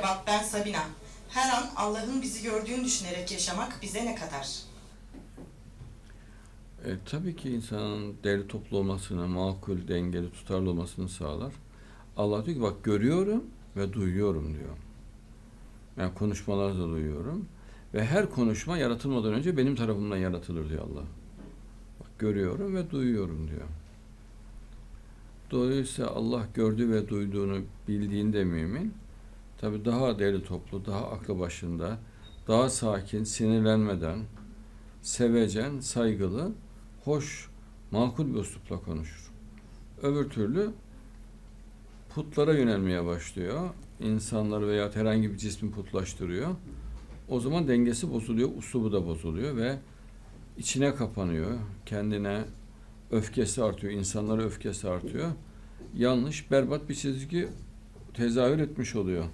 Merhaba, ben Sabina. Her an Allah'ın bizi gördüğünü düşünerek yaşamak bize ne kadar? E, tabii ki insanın değerli toplu olmasını, makul, dengeli, tutarlı olmasını sağlar. Allah diyor ki bak görüyorum ve duyuyorum diyor. Yani konuşmalarda duyuyorum. Ve her konuşma yaratılmadan önce benim tarafımdan yaratılır diyor Allah. Bak görüyorum ve duyuyorum diyor. Dolayısıyla Allah gördüğü ve duyduğunu bildiğinde mümin, tabii daha değerli toplu, daha aklı başında, daha sakin, sinirlenmeden, sevecen, saygılı, hoş, makul bir üslupla konuşur. Öbür türlü putlara yönelmeye başlıyor. İnsanları veya herhangi bir cismi putlaştırıyor. O zaman dengesi bozuluyor, uslubu da bozuluyor ve içine kapanıyor. Kendine öfkesi artıyor, insanlara öfkesi artıyor. Yanlış, berbat bir çizgi tezahür etmiş oluyor.